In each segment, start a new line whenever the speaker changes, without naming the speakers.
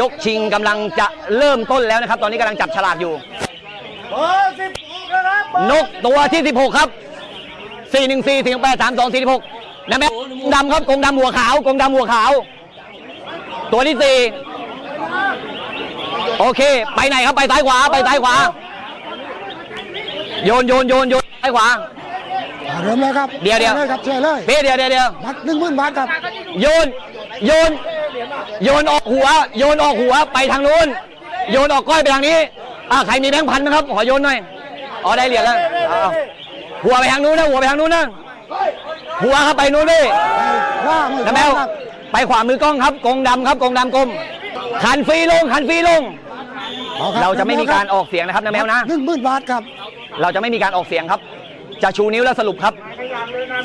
ยกชิงกำลังจะเริ่มต้นแล้วนะครับ ตอนนี้กำลังจับฉลากอยู่
เบอร์สิบหกนะครับ
นกตัวที่ 16 ครับ 414 4 8 3 2 46นะแม่ดำครับกรงดำหัวขาวกรงดำหัวขาว ตัวที่ 4 โอเค ไปไหนครับ ไปซ้ายขวา ไปซ้ายขวา โยนโยนโยนโยนซ้ายขวา
อ่าเริ่มเลยครับ
เดี๋ยวเดี๋ยว
ชิญเลยครับเชิญเลย
เพี่เดี๋ยวเดี๋ยวเดี๋ยว
บัตรหนึ่งหมื่นบาทครับ
โยน โยน โยนออกหัว โยนออกหัวไปทางนู้น โยนออกก้อยไปทางนี้อ่าใครมีแบงค์พันไหมครับ ขอโยนหน่อยอ๋อได้เหรียญแล้วอ้าวหัวไปทางนู้นนะหัวไปทางนู้นนะหัวครับไปนู้นดิ
ว่ามือ
นะแมว
ครับ
ไปขวามือกล้องครับกงดำครับกงดำกลมขันฟรีลงขันฟรีลง
อคบ
เราจะไม่มีการออกเสียงนะครับนะแมวนะ
หนึ่งหมื่นบาทครับ
เราจะไม่มีการออกเสียงครับ จะชูนิ้วแล้วสรุปครับ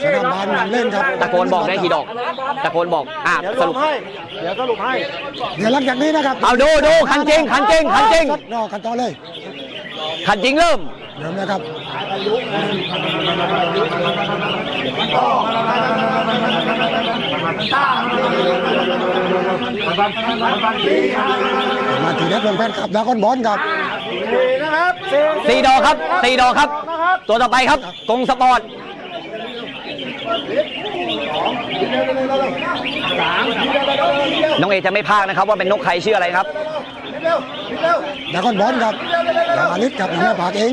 สนามบาลหนังเล่นครับ
ตะโกนบอกได้กี่ดอก ตะโกนบอกอ่า
เดี๋ยว
ส
ส
รุ
รุ
ป
ป ให้ เดี๋ยวสรุปให้
เดี๋ยวหลังจากนี้นะครับ
เอาดูดูขันจริงขันจริงขันจริง
รอกันต่อเลย
ขันจริงเริ่ม
เริ่มเลยครับมาทีเด็ดลงแพนขับดากอนบอลครับ
สี่นะครับสี่
สี่ดอกครับสี่ดอกครับ
นะครับ
ตัวต่อไปครับกงสปอร์ตน้องเอจะไม่พากนะครับ ว่าเป็นนกใครชื่ออะไรครับ
เร็วเร็ว
ดากอนบอลครับดามาลิสครับอย่างนี้ผากเอง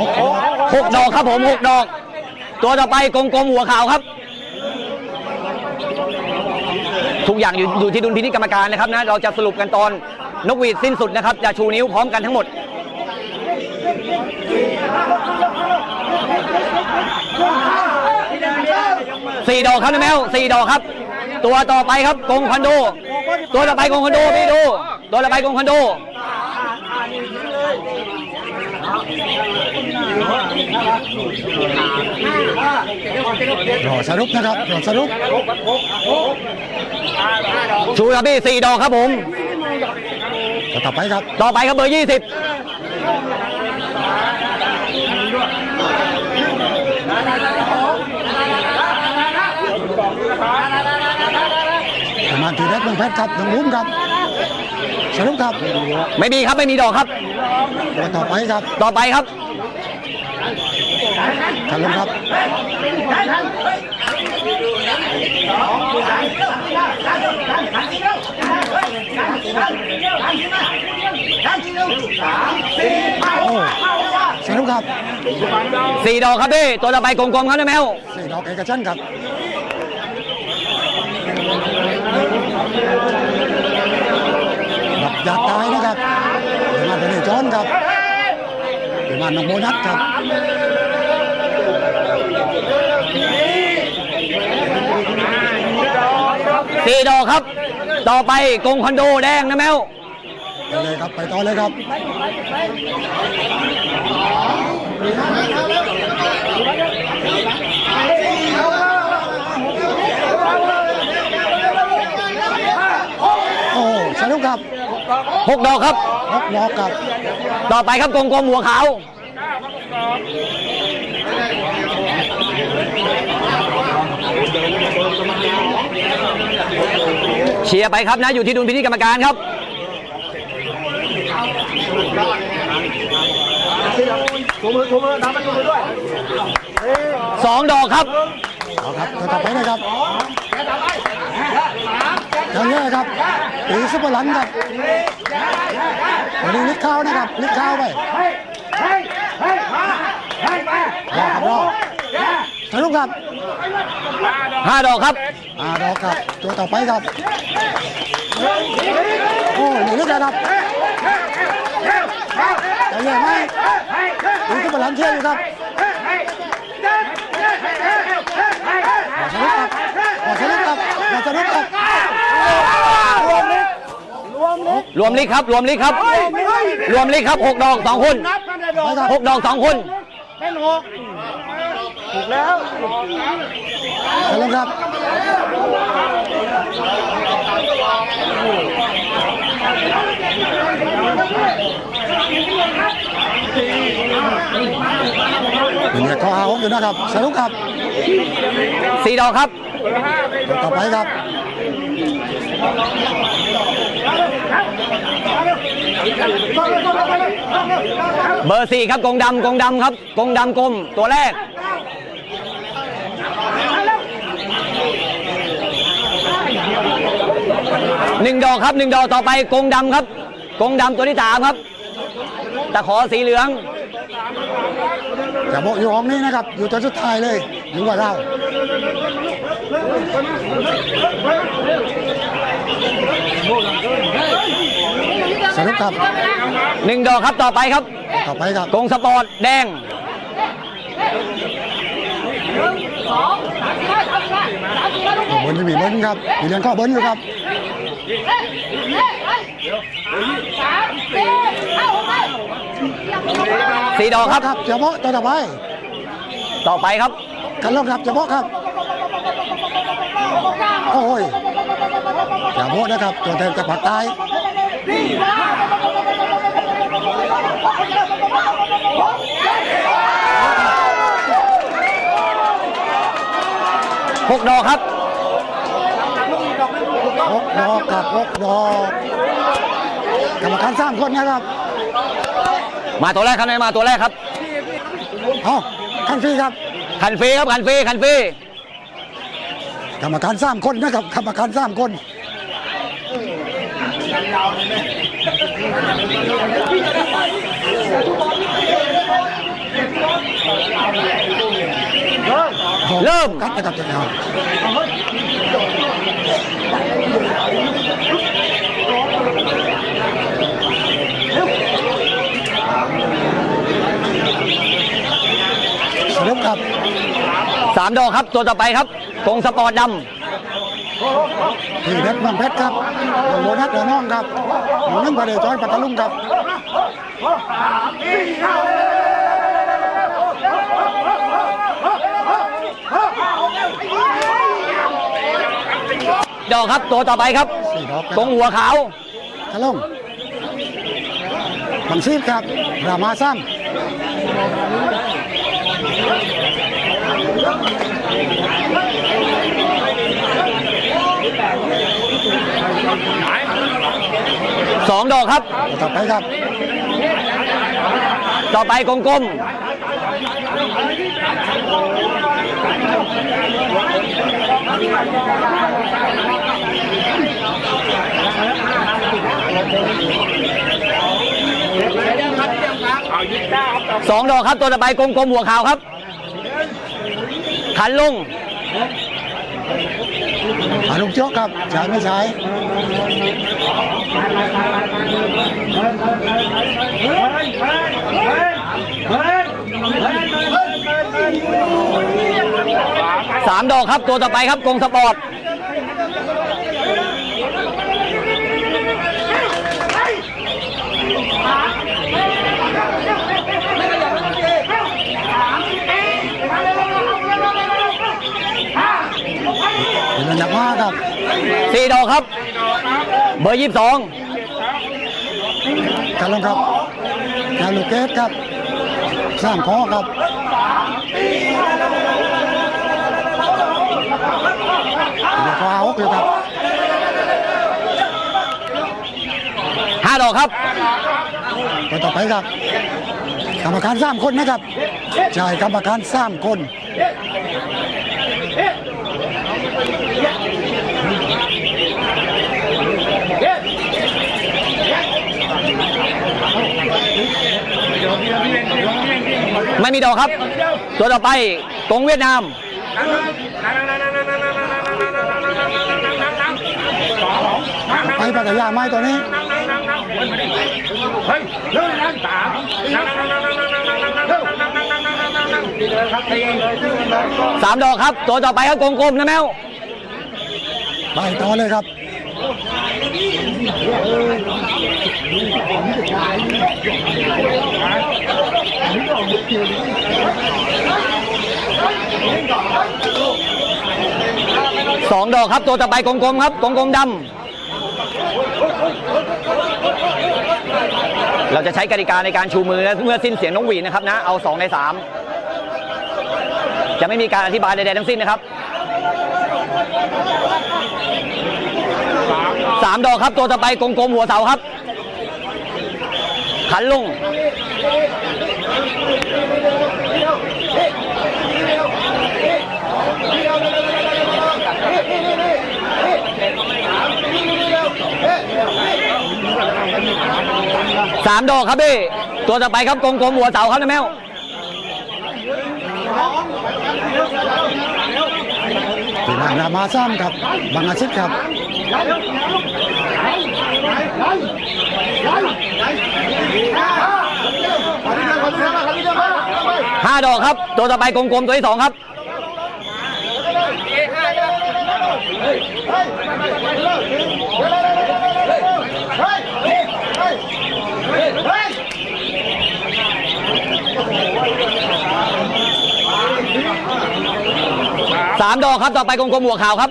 หกดอก
หกดอกครับผมหกดอก ตัวต่อไปกลมๆหัวขาวครับทุกอย่างอยู่อยู่ที่ดุลพินิจกรรมการนะครับนะเราจะสรุปกันตอน นกหวีดสิ้นสุดนะครับจะชูนิ้วพร้อมกันทั้งหมด สี่ดอกครับนะแมวสี่ดอกครับ ตัวต่อไปครับกงคอนโด ตัวต่อไปกงคอนโดพี่ดูตัวต่อไปกงคอนโด
รอสรุปนะครับรอสรุป
ชูครับพี่สี่ดอกครับผม
ต่อไปครับ
ต่อไปครับเบอร์ยี่สิบ
ประมาณทีเด็ดลงแพนครับทางมุมครับสรุปครับ
ไม่มีครับไม่มีดอกครับ
ตัวต่อไปครับ
ต่อไปครับ
ทางลงครับ โอ้สรุปครับ
สี่ดอกครับพี่ ตัวต่อไปกลมๆครับนะแมว
สี่ดอกเอกชันท์ครับดับอยากตายนะครับเดี๋ยวมาเป็นไอ้จอนครับเดี๋ยวมาน้องโบนัสครับ
สี่ดอกครับ ต่อไปกงคอนโดแดงนะแมว
ไปเลยครับ ไปต่อเลยครับโอ้สนุกครับ
หกดอกครับ
ฮอกดอกครับ
ต่อไปครับกลมๆหัวขาว เชียร์ไปครับนะ อยู่ที่ดุลพินิจกรรมการครับ
ชูมือชูมือทำมันชูมือด้วย
สองดอกครับ
เอาครับต่อไปนะครับอย่างนี้ครับตีซุปเปอร์ลันครับวันนี้ลิดข้าวนะครับลิดข้าวไปรอครับรอ สนุกครับ
ห้าดอกครับ
อ่าดอกครับ ตัวต่อไปครับโอ้หนีลึกเลยครับแต่เลยไหมตีซุปเปอร์ลันเที่ยวอยู่ครับขอสนุกครับขอสนุกครับขอสนุกครับ
รวมลิกครับรวมลิกครับรวมลิกครับหกดอกสองคน
นับกันได้ดอก
ไปครับ
หกดอกสองคน
เป็นหก ถูกแล้ว
สนุกครับเป็นเนี่ยข้อหาหกอยู่นะครับสนุกครับ
สี่ดอกครับ
ต่อไปครับ
เบอร์สี่ครับกงดำกงดำครับกงดำกลมตัวแรก หนึ่งดอกครับหนึ่งดอกต่อไปกงดำครับ กงดำตัวที่สามครับตะขอสีเหลือง
จะโบอยู่ห้องนี้นะครับ อยู่ตัวสุดท้ายเลยอยู่กับเราสรุปครับ
หนึ่งดอกครับต่อไปครับ
ต่อไปครับ
กงสปอร์ตแดง
บนจะมีเบิ้ลครับมีเรียนข้อเบิ้ลอยู่ครับ
สี่ดอกครับ
ครับจะโบตัวต่อไป
ต่อไปครับ
กันลงครับจะโบครับ โอ้ยจะโบนะครับตัวแทนจากภาคใต้
หกดอกครับ
หก ดอกครับหกดอกกรรมการสามคนนะครับ
มาตัวแรกครับนายมาตัวแรกครับ
เอาคันฟรีครับ
คันฟรีครับคันฟรีคันฟรี
กรรมการสามคนนะครับกรรมการสามคน
เริ่ม
กัดนะครับจะเอา สรุปครับ
สามดอกครับตัวต่อไปครับกงสปอร์ตด
ที่เพชรบางเพชรครับโบนัสระน้องครับหนึ่งประเดี๋ยวจอยปัตตาลุงครับำ
ดอกครับตัวต่อไปครับ
สี่ดอกค
ก
รับ
งหัวขาว
ทะลงบังซีดครับรามาซ้
สองดอกครับำ
ต่อไปครับ
ต่อไปกงกลม สองดอกครับตัวต่อไปกงกลมหัวขาวครับ ขันลง
อาลุงโจ๊กครับใช้ไม่ใช้
สามดอกครับตัวต่อไปครับกงสปอร์ต
เป็นระดับห้าครับ
สี่ดอกครับ เบอร์ยี่สิบสอง
การลงครับการลูกเกตครับ สร้างคอครับเดี๋ยวเขาเอาอยู่ครับ
ห้าดอกครับ
คนต่อไปครับ กรรมการสามคนนะครับจ่ายกรรมการสามคน
ไม่มีดอกครับ ตัวต่อไปกงเวียดนาม
ไปปัตยาไม้ตัวนี้
สามดอกครับ ตัวต่อไปครับกงกลมนะแมว
ไปต่อเลยครับ
สองดอกครับตัวต่อไปกลมๆครับกลมๆดำเราจะใช้กติกาในการชูมือเมื่อสิ้นเสียงนกหวีนะครับนะเอาสองในสามจะไม่มีการอธิบายใดๆทั้งสิ้นนะครับสามดอกครับตัวต่อไปกลมๆหัวเสาครับ ขันลง สามดอกครับพี่ ตัวต่อไปครับกลมหัวเสาครับนะแมว
ทีหลังรามาซ้ำครับบางอาทิตย์ครับ
ห้าดอกครับ ตัวต่อไปกลมๆตัวที่สองครับสามดอกครับต่อไปกลมๆหัวขาวครับ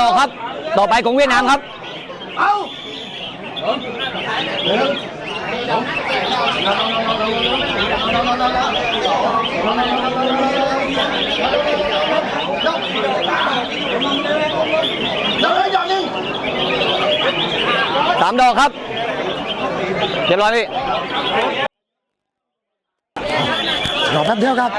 ดอกครับ ต่อไปของเวียดนามครับสามดอกครับเรียบร้อยพี่
รอแป๊บเดียวครับ